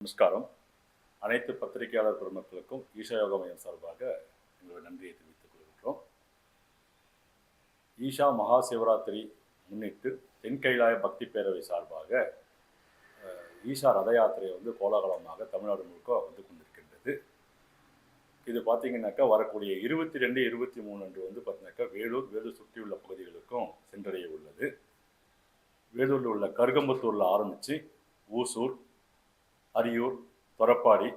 நமஸ்காரம். அனைத்து பத்திரிகையாளர் பெருமக்களுக்கும் ஈஷா யோகா மையம் சார்பாக எங்களுடைய நன்றியை தெரிவித்துக் கொள்கின்றோம். ஈஷா மகா சிவராத்திரி முன்னிட்டு தென்கைலாய பக்தி பேரவை சார்பாக ஈஷா ரத யாத்திரை வந்து கோலாகலமாக தமிழ்நாடு முழுக்க வந்து கொண்டிருக்கின்றது. இது பார்த்தீங்கன்னாக்கா வரக்கூடிய இருபத்தி ரெண்டு இருபத்தி மூணு அன்று வந்து பார்த்தீங்கன்னாக்கா வேலூர் வேலூர் சுற்றியுள்ள பகுதிகளுக்கும் சென்றடைய உள்ளது. வேலூரில் உள்ள கருகம்புத்தூரில் ஆரம்பித்து ஊசூர் அரியூர் தொரப்பாடி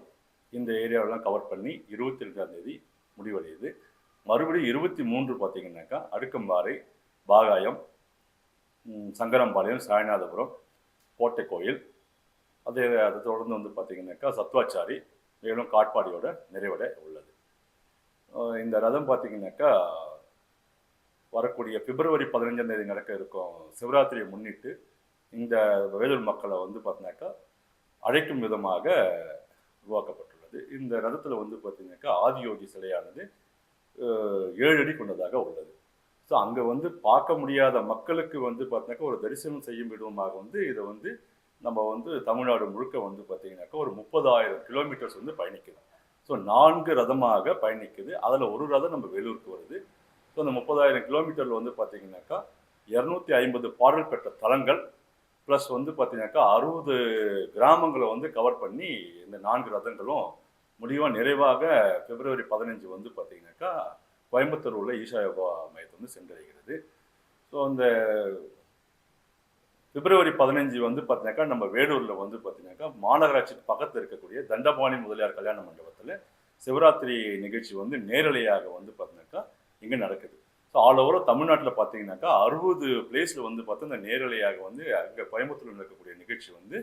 இந்த ஏரியாவெல்லாம் கவர் பண்ணி இருபத்தி ரெண்டாம் தேதி முடிவடையுது. மறுபடியும் இருபத்தி மூன்று பார்த்தீங்கன்னாக்கா அடுக்கம்பாறை பாகாயம் சங்கரம்பாளையம் சாய்நாதபுரம் கோட்டை கோயில் அதே அதை தொடர்ந்து வந்து பார்த்திங்கனாக்கா சத்வாச்சாரி மேலும் காட்பாடியோட நிறைவடை உள்ளது. இந்த ரதம் பார்த்தீங்கன்னாக்கா வரக்கூடிய பிப்ரவரி பதினஞ்சாம் தேதி நடக்க இருக்கும் சிவராத்திரியை முன்னிட்டு இந்த வேலூர் மக்களை வந்து பார்த்தினாக்கா அழைக்கும் விதமாக உருவாக்கப்பட்டுள்ளது. இந்த ரதத்தில் வந்து பார்த்தீங்கன்னாக்கா ஆதியோகி சிலையானது ஏழு அடி கொண்டதாக உள்ளது. ஸோ அங்கே வந்து பார்க்க முடியாத மக்களுக்கு வந்து பார்த்தீங்கன்னாக்கா ஒரு தரிசனம் செய்யும் விதமாக வந்து இதை வந்து நம்ம வந்து தமிழ்நாடு முழுக்க வந்து பார்த்தீங்கன்னாக்கா ஒரு முப்பதாயிரம் கிலோமீட்டர்ஸ் வந்து பயணிக்குது. ஸோ நான்கு ரதமாக பயணிக்குது. அதில் ஒரு ரதம் நம்ம வேலூருக்கு வருது. ஸோ அந்த முப்பதாயிரம் கிலோமீட்டரில் வந்து பார்த்தீங்கன்னாக்கா இரநூத்தி ஐம்பது பாடல் பெற்ற தலங்கள் ப்ளஸ் வந்து பார்த்தீங்கன்னாக்கா அறுபது கிராமங்களை வந்து கவர் பண்ணி இந்த நான்கு ரதங்களும் முடிவாக நிறைவாக பிப்ரவரி பதினஞ்சு வந்து பார்த்தீங்கன்னாக்கா கோயம்புத்தூர் உள்ள ஈஷா யோகா மையத்தை வந்து சென்றடைகிறது. ஸோ அந்த பிப்ரவரி பதினஞ்சு வந்து பார்த்தீங்கன்னாக்கா நம்ம வேலூரில் வந்து பார்த்தீங்கன்னாக்கா மாநகராட்சிக்கு பக்கத்தில் இருக்கக்கூடிய தண்டபாணி முதலியார் கல்யாண மண்டபத்தில் சிவராத்திரி நிகழ்ச்சி வந்து நேரலையாக வந்து பார்த்தீங்கன்னாக்கா இங்கே நடக்குது. ஸோ ஆல் ஓவர் தமிழ்நாட்டில் பார்த்தீங்கன்னாக்கா அறுபது பிளேஸில் வந்து பார்த்தா இந்த நேரலையாக வந்து அங்கே கோயம்புத்தூரில் நடக்கக்கூடிய நிகழ்ச்சி வந்து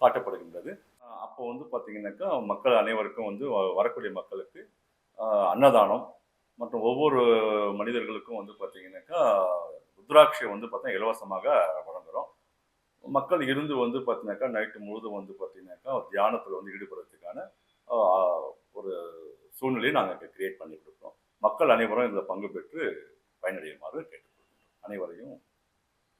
காட்டப்படுகின்றது. அப்போ வந்து பார்த்தீங்கன்னாக்கா மக்கள் அனைவருக்கும் வந்து வ- வரக்கூடிய மக்களுக்கு அன்னதானம் மற்றும் ஒவ்வொரு மனிதர்களுக்கும் வந்து பார்த்தீங்கன்னாக்கா ருத்ராட்சியை வந்து பார்த்தா இலவசமாக வழங்குகிறோம் மக்கள் இருந்து வந்து பார்த்தீங்கன்னாக்கா நைட்டு முழுதும் வந்து பார்த்தீங்கன்னாக்கா தியானத்தில் வந்து ஈடுபடுறதுக்கான ஒரு சூழ்நிலையை நாங்கள் கிரியேட் பண்ணி கொடுக்குறோம். மக்கள் அனைவரும் இதில் பங்கு பெற்று பயனடையுமாறு கேட்டுக்கொள்கிறோம் அனைவரையும்